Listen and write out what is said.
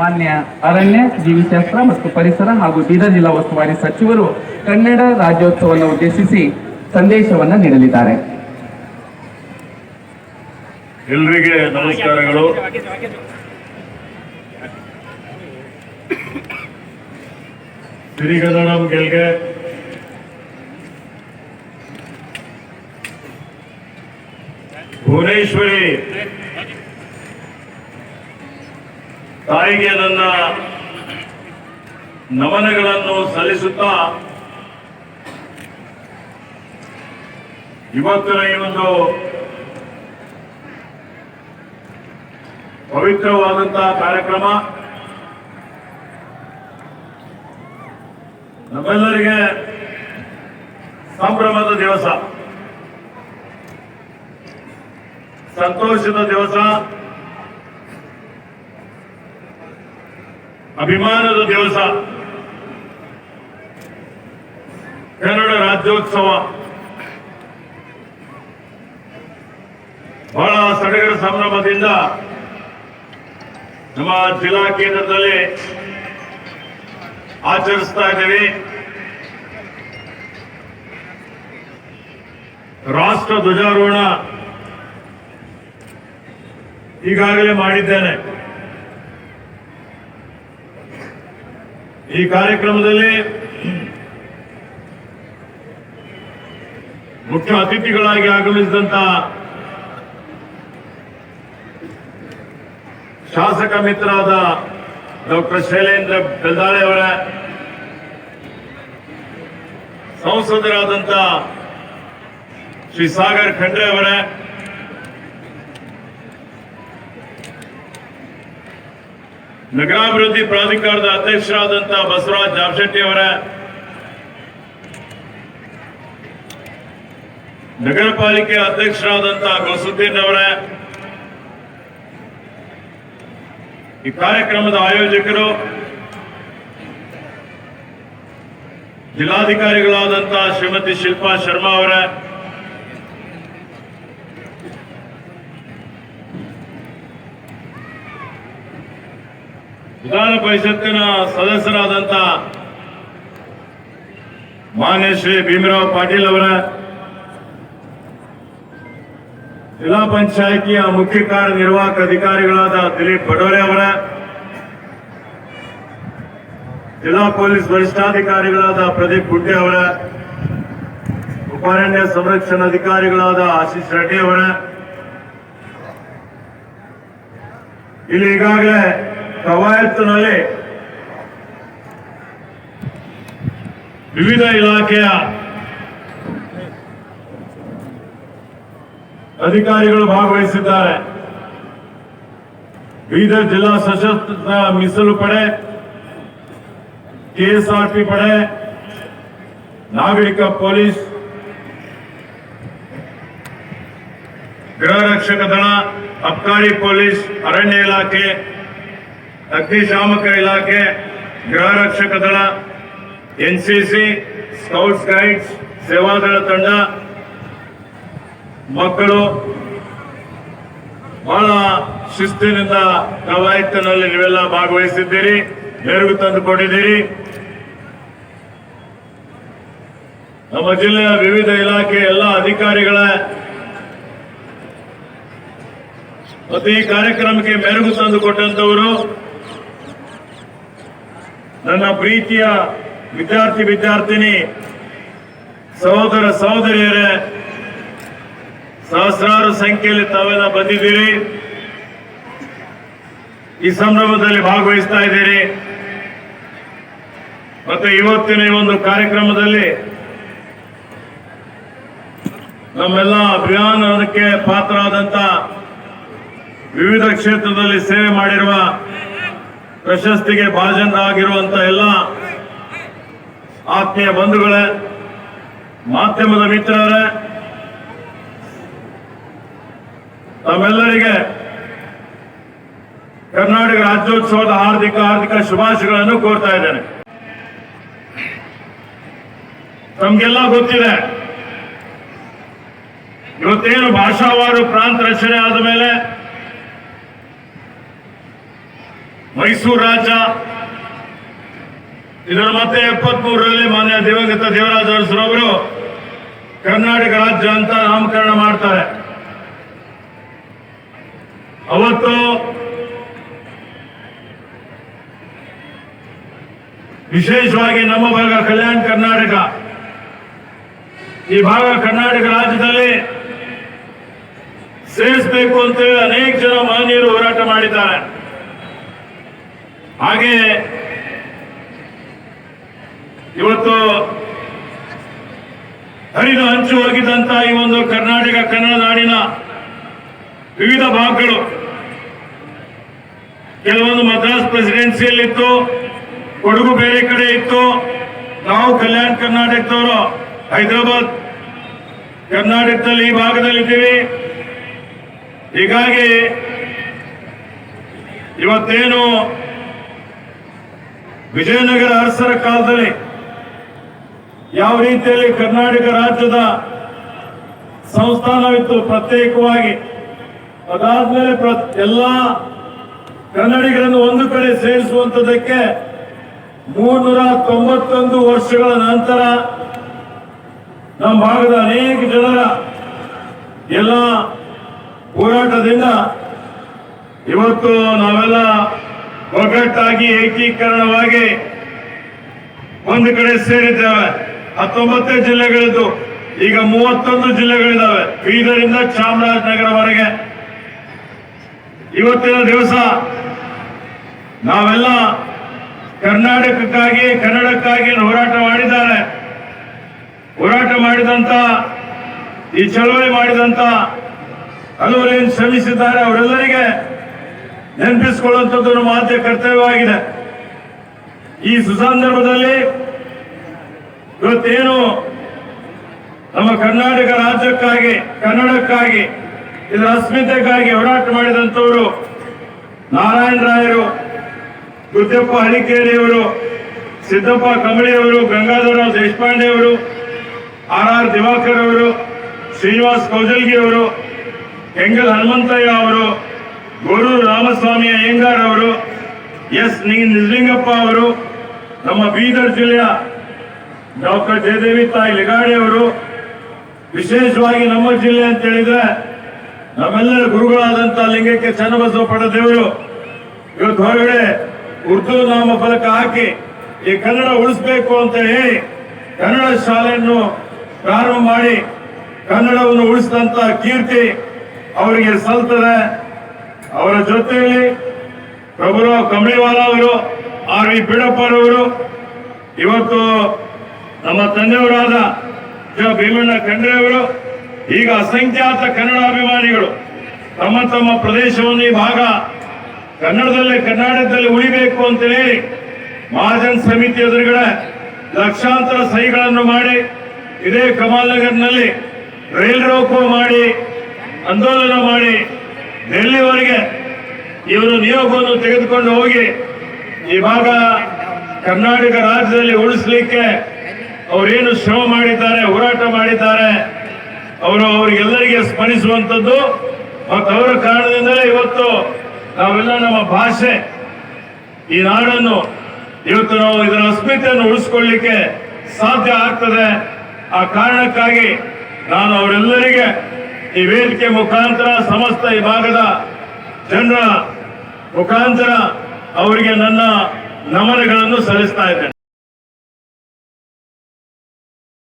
ಮಾನ್ಯ ಅರಣ್ಯ ಜೀವಿಶಾಸ್ತ್ರ ಮತ್ತು ಪರಿಸರ ಹಾಗೂ ಬೀದರ್ ಜಿಲ್ಲಾ ಉಸ್ತುವಾರಿ ಸಚಿವರು ಕನ್ನಡ ರಾಜ್ಯೋತ್ಸವವನ್ನು ಉದ್ದೇಶಿಸಿ ಸಂದೇಶವನ್ನು ನೀಡಲಿದ್ದಾರೆ. ಎಲ್ರಿಗೆ ನಮಸ್ಕಾರಗಳು. ಗೆಲ್ಗೆ. ಭುವನೇಶ್ವರಿ. ತಾಯಿಗೆ ನನ್ನ ನಮನಗಳನ್ನು ಸಲ್ಲಿಸುತ್ತಾ ಇವತ್ತಿನ ಈ ಒಂದು ಪವಿತ್ರವಾದಂತಹ ಕಾರ್ಯಕ್ರಮ ನಮ್ಮೆಲ್ಲರಿಗೆ ಸಂಭ್ರಮದ ದಿವಸ ಸಂತೋಷದ ದಿವಸ. ಅಭಿಮಾನದ ದಿವಸ. ಕನ್ನಡ ರಾಜ್ಯೋತ್ಸವ. ಬಹಳ ಸಡಗರ ಸಂಭ್ರಮದಿಂದ ನಮ್ಮ ಜಿಲ್ಲಾ ಕೇಂದ್ರದಲ್ಲಿ ಆಚರಿಸ್ತಾ ಇದ್ದೀವಿ. ರಾಷ್ಟ್ರ ಧ್ವಜಾರೋಹಣ ಈಗಾಗಲೇ ಮಾಡಿದ್ದೇನೆ. ಈ ಕಾರ್ಯಕ್ರಮದಲ್ಲಿ ಮುಖ್ಯ ಅತಿಥಿಗಳಾಗಿ ಆಗಮಿಸಿದಂತ ಶಾಸಕ ಮಿತ್ರರಾದ ಡಾಕ್ಟರ್ ಶೈಲೇಂದ್ರ ಬೆಲ್ದಾಳೆ ಅವರ, ಸಂಸದರಾದಂತ ಶ್ರೀ ಸಾಗರ್ ಖಂಡ್ರೆ ಅವರ ನಗರಾಭಿವೃದ್ಧಿ ಪ್ರಾಧಿಕಾರದ ಅಧ್ಯಕ್ಷರಾದಂತ ಬಸವರಾಜ್ ಜಾಬ್ಶೆಟ್ಟಿ ಅವರ, ನಗರ ಪಾಲಿಕೆ ಅಧ್ಯಕ್ಷರಾದಂತ ಗೌಸುದ್ದೀನ್ ಅವರ, ಈ ಕಾರ್ಯಕ್ರಮದ ಆಯೋಜಕರು ಜಿಲ್ಲಾಧಿಕಾರಿಗಳಾದಂತಹ ಶ್ರೀಮತಿ ಶಿಲ್ಪಾ ಶರ್ಮಾ ಅವರ ವಿಧಾನ ಪರಿಷತ್ತಿನ ಸದಸ್ಯರಾದಂತ ಮಾನ್ಯ ಶ್ರೀ ಭೀಮರಾವ್ ಪಾಟೀಲ್ ಅವರ ಜಿಲ್ಲಾ ಪಂಚಾಯಿತಿಯ ಮುಖ್ಯ ಕಾರ್ಯನಿರ್ವಾಹಕ ಅಧಿಕಾರಿಗಳಾದ ದಿಲೀಪ್ ಬಡೋರೆ ಅವರ, ಜಿಲ್ಲಾ ಪೊಲೀಸ್ ವರಿಷ್ಠಾಧಿಕಾರಿಗಳಾದ ಪ್ರದೀಪ್ ಗುಡ್ಡೆ ಅವರ, ಉಪಾರಣ್ಯ ಸಂರಕ್ಷಣಾಧಿಕಾರಿಗಳಾದ ಆಶೀಶ್ ರೆಡ್ಡಿ ಅವರ. ಇಲ್ಲಿ ಈಗಾಗಲೇ ಕವಾಯತ್ತಿನಲ್ಲಿ ವಿವಿಧ ಇಲಾಖೆಯ ಅಧಿಕಾರಿಗಳು ಭಾಗವಹಿಸಿದ್ದಾರೆ. ಬೀದರ್ ಜಿಲ್ಲಾ ಸಶಸ್ತ್ರ ಮೀಸಲು ಪಡೆ, ಕೆಎಸ್ಆರ್ಪಿ ಪಡೆ, ನಾಗರಿಕ ಪೊಲೀಸ್, ಗೃಹ ರಕ್ಷಕ ದಳ, ಅಬ್ಕಾರಿ ಪೊಲೀಸ್, ಅರಣ್ಯ ಇಲಾಖೆ ಅಗ್ನಿಶಾಮಕ ಇಲಾಖೆ ಗೃಹ ರಕ್ಷಕ ದಳ ಎನ್ಸಿಸಿ ಸ್ಕೌಟ್ಸ್ ಗೈಡ್ಸ್ ಸೇವಾದಳ ತಂಡ, ಮಕ್ಕಳು, ಬಹಳ ಶಿಸ್ತಿನಿಂದ ಕವಾಯತ್ತಿನಲ್ಲಿ ನೀವೆಲ್ಲ ಭಾಗವಹಿಸಿದ್ದೀರಿ, ಮೆರುಗು ತಂದುಕೊಂಡಿದ್ದೀರಿ ನಮ್ಮ ಜಿಲ್ಲೆಯ ವಿವಿಧ ಇಲಾಖೆ ಎಲ್ಲ ಅಧಿಕಾರಿಗಳ, ಪ್ರತಿ ಈ ಕಾರ್ಯಕ್ರಮಕ್ಕೆ ಮೆರುಗು ತಂದುಕೊಟ್ಟಂತವರು ನನ್ನ ಪ್ರೀತಿಯ ವಿದ್ಯಾರ್ಥಿ ವಿದ್ಯಾರ್ಥಿನಿ, ಸಹೋದರ ಸಹೋದರಿಯರೇ, ಸಹಸ್ರಾರು ಸಂಖ್ಯೆಯಲ್ಲಿ ತಾವೆಲ್ಲ ಬಂದಿದ್ದೀರಿ. ಈ ಸಂಭ್ರಮದಲ್ಲಿ ಭಾಗವಹಿಸ್ತಾ ಇದ್ದೀರಿ. ಮತ್ತೆ ಇವತ್ತಿನ ಈ ಒಂದು ಕಾರ್ಯಕ್ರಮದಲ್ಲಿ ನಮ್ಮೆಲ್ಲ ಅಭಿಯಾನಕ್ಕೆ ಆದಂತ ವಿವಿಧ ಕ್ಷೇತ್ರದಲ್ಲಿ ಸೇವೆ ಮಾಡಿರುವ ಪ್ರಶಸ್ತಿಗೆ ಭಾಜನರಾಗಿರುವಂತ ಎಲ್ಲ ಆತ್ಮೀಯ ಬಂಧುಗಳೇ, ಮಾಧ್ಯಮದ ಮಿತ್ರರೇ, ತಮ್ಮೆಲ್ಲರಿಗೆ ಕರ್ನಾಟಕ ರಾಜ್ಯೋತ್ಸವದ ಹಾರ್ದಿಕ ಹಾರ್ದಿಕ ಶುಭಾಶಯಗಳನ್ನು ಕೋರ್ತಾ ಇದ್ದೇನೆ. ತಮ್ಗೆಲ್ಲ ಗೊತ್ತಿದೆ, ಇವತ್ತೇನು ಭಾಷಾವಾರು ಪ್ರಾಂತ ರಚನೆ ಆದ ಮೇಲೆ ಮೈಸೂರು ರಾಜ ಇದರ ಮತ್ತೆ ಮೂರರಲ್ಲಿ ಮಾನ್ಯ ದಿವಂಗತ ದೇವರಾಜ ಅರಸರವರು ಕರ್ನಾಟಕ ರಾಜ್ಯ ಅಂತ ನಾಮಕರಣ ಮಾಡ್ತಾರೆ. ಅವತ್ತು ವಿಶೇಷವಾಗಿ ನಮ್ಮ ಭಾಗ ಕಲ್ಯಾಣ ಕರ್ನಾಟಕ. ಈ ಭಾಗ ಕರ್ನಾಟಕ ರಾಜ್ಯದಲ್ಲಿ ಸೇರಿಸಬೇಕು ಅಂತೇಳಿ ಅನೇಕ ಜನ ಮಾನ್ಯರು ಹೋರಾಟ ಮಾಡಿದ್ದಾರೆ. ಹಾಗೆ ಇವತ್ತು ಹರಿದು ಹಂಚು ಹೋಗಿದ್ದಂತ ಈ ಒಂದು ಕರ್ನಾಟಕ, ಕನ್ನಡ ನಾಡಿನ ವಿವಿಧ ಭಾಗಗಳು. ಕೆಲವೊಂದು ಮದ್ರಾಸ್ ಪ್ರೆಸಿಡೆನ್ಸಿಯಲ್ಲಿ ಇತ್ತು ಕೊಡಗು ಬೇರೆ ಕಡೆ ಇತ್ತು. ನಾವು ಕಲ್ಯಾಣ ಕರ್ನಾಟಕದವರು ಹೈದರಾಬಾದ್, ಕರ್ನಾಟಕದಲ್ಲಿ ಈ ಭಾಗದಲ್ಲಿದ್ದೀವಿ. ಹೀಗಾಗಿ ಇವತ್ತೇನು ವಿಜಯನಗರ ಅರಸರ ಕಾಲದಲ್ಲಿ ಯಾವ ರೀತಿಯಲ್ಲಿ ಕರ್ನಾಟಕ ರಾಜ್ಯದ ಸಂಸ್ಥಾನವಿತ್ತು ಪ್ರತ್ಯೇಕವಾಗಿ, ಅದಾದ್ಮೇಲೆ ಎಲ್ಲ ಕನ್ನಡಿಗರನ್ನು ಒಂದು ಕಡೆ ಸೇರಿಸುವಂತದಕ್ಕೆ ಮೂರ್ನೂರ ತೊಂಬತ್ತೊಂದು ವರ್ಷಗಳ ನಂತರ ನಮ್ಮ ಭಾಗದ ಅನೇಕ ಜನರ ಎಲ್ಲ ಹೋರಾಟದಿಂದ ಇವತ್ತು ನಾವೆಲ್ಲ ಒಗ್ಗಟ್ಟಾಗಿ ಏಕೀಕರಣವಾಗಿ ಒಂದು ಕಡೆ ಸೇರಿದ್ದೇವೆ. ಹತ್ತೊಂಬತ್ತೇ ಜಿಲ್ಲೆಗಳಿದ್ದು, ಈಗ ಮೂವತ್ತೊಂದು ಜಿಲ್ಲೆಗಳಿದ್ದಾವೆ. ಬೀದರಿಂದ ಚಾಮರಾಜನಗರವರೆಗೆ. ಇವತ್ತಿನ ದಿವಸ ನಾವೆಲ್ಲ ಕರ್ನಾಟಕಕ್ಕಾಗಿ, ಕನ್ನಡಕ್ಕಾಗಿ ಹೋರಾಟ ಮಾಡಿದ್ದಾರೆ. ಹೋರಾಟ ಮಾಡಿದಂತ, ಈ ಚಳವಳಿ ಮಾಡಿದಂತ ಹಲವರೇನು ಶ್ರಮಿಸಿದ್ದಾರೆ ಅವರೆಲ್ಲರಿಗೆ. ನೆನಪಿಸಿಕೊಳ್ಳುವಂಥದ್ದು ನಮ್ಮ ಕರ್ತವ್ಯವಾಗಿದೆ. ಈ ಸುಸಂದರ್ಭದಲ್ಲಿ ಇವತ್ತೇನು ನಮ್ಮ ಕರ್ನಾಟಕ ರಾಜ್ಯಕ್ಕಾಗಿ, ಕನ್ನಡಕ್ಕಾಗಿ, ಇದರ ಅಸ್ಮಿತೆಗಾಗಿ ಹೋರಾಟ ಮಾಡಿದಂಥವರು ನಾರಾಯಣ ರಾಯರು ಗುದ್ದಪ್ಪ ಹಳಿಕೇರಿಯವರು ಸಿದ್ದಪ್ಪ ಕಂಬಳಿಯವರು ಗಂಗಾಧರ ದೇಶಪಾಂಡೆ ಅವರು ಆರ್ ಆರ್ ದಿವಾಕರ್ ಅವರು, ಶ್ರೀನಿವಾಸ್ ಕೌಜಲ್ಗಿ ಅವರು ಹೆಂಗಲ್ ಹನುಮಂತಯ್ಯ ಅವರು ಗೋರೂರು ರಾಮಸ್ವಾಮಿ ಅಯ್ಯಂಗಾರ್ ಅವರು, ಎಸ್ ನಿಜಲಿಂಗಪ್ಪ ಅವರು, ನಮ್ಮ ಬೀದರ್ ಜಿಲ್ಲೆಯ ಡಾಕ್ಟರ್ ಜಯದೇವಿ ತಾಯಿ ಲಿಗಾಡಿ ಅವರು, ವಿಶೇಷವಾಗಿ ನಮ್ಮ ಜಿಲ್ಲೆ ಅಂತ ಹೇಳಿದ್ರೆ ನಮ್ಮೆಲ್ಲರ ಗುರುಗಳಾದಂತಹ ಲಿಂಗಕ್ಕೆ ಚನ್ನಬಸವ ಪಡೆದೇವರು ಇವತ್ತು ಹೊರಗಡೆ ಉರ್ದು ನಾಮ ಫಲಕ ಹಾಕಿ ಈ ಕನ್ನಡ ಉಳಿಸ್ಬೇಕು ಅಂತ ಹೇಳಿ ಕನ್ನಡ ಶಾಲೆಯನ್ನು ಪ್ರಾರಂಭ ಮಾಡಿ ಕನ್ನಡವನ್ನು ಉಳಿಸಿದಂತ ಕೀರ್ತಿ ಅವರಿಗೆ ಸಲ್ತದೆ ಅವರ ಜೊತೆಯಲ್ಲಿ ಪ್ರಭುರಾವ್ ಕಂಬಳಿವಾಲ ಅವರು, ಆರ್ ವಿ ಬಿಡಪ್ಪರವರು ಇವತ್ತು ನಮ್ಮ ತಂದೆಯವರಾದ ಜ ಭೀಮಣ್ಣ ಖಂಡ್ರೆ ಅವರು, ಈಗ ಅಸಂಖ್ಯಾತ ಕನ್ನಡ ಅಭಿಮಾನಿಗಳು ತಮ್ಮ ತಮ್ಮ ಪ್ರದೇಶವನ್ನು ಈ ಭಾಗ ಕನ್ನಡದಲ್ಲೇ, ಕರ್ನಾಟಕದಲ್ಲಿ ಉಳಿಬೇಕು ಅಂತ ಹೇಳಿ ಮಹಾಜನ್ ಸಮಿತಿ ಎದುರುಗಡೆ ಲಕ್ಷಾಂತರ ಸಹಿಗಳನ್ನು ಮಾಡಿ, ಇದೇ ಕಮಾಲ್ ನಗರ್ನಲ್ಲಿ ರೈಲ್ ರೋಕೋ ಮಾಡಿ, ಆಂದೋಲನ ಮಾಡಿ ಡೆಲ್ಲಿವರೆಗೆ ಇವರು ನಿಯೋಗವನ್ನು ತೆಗೆದುಕೊಂಡು ಹೋಗಿ ಈ ಭಾಗ ಕರ್ನಾಟಕ ರಾಜ್ಯದಲ್ಲಿ ಉಳಿಸ್ಲಿಕ್ಕೆ ಅವರೇನು ಶ್ರಮ ಮಾಡಿದ್ದಾರೆ, ಹೋರಾಟ ಮಾಡಿದ್ದಾರೆ ಅವರು ಅವರಿಗೆಲ್ಲರಿಗೆ ಸ್ಮರಿಸುವಂಥದ್ದು. ಮತ್ತು ಅವರ ಕಾರಣದಿಂದಲೇ ಇವತ್ತು ನಾವೆಲ್ಲ ನಮ್ಮ ಭಾಷೆ, ಈ ನಾಡನ್ನು ಇವತ್ತು ನಾವು ಇದರ ಅಸ್ಮಿತೆಯನ್ನು ಉಳಿಸ್ಕೊಳ್ಳಿಕ್ಕೆ ಸಾಧ್ಯ ಆಗ್ತದೆ. ಆ ಕಾರಣಕ್ಕಾಗಿ ನಾನು ಅವರೆಲ್ಲರಿಗೆ ಈ ವೇದಿಕೆ ಮುಖಾಂತರ ಸಮಸ್ತ ಈ ಭಾಗದ ಜನರ ಮುಖಾಂತರ ಅವರಿಗೆ ನನ್ನ ನಮನಗಳನ್ನು ಸಲ್ಲಿಸ್ತಾ ಇದ್ದೇನೆ.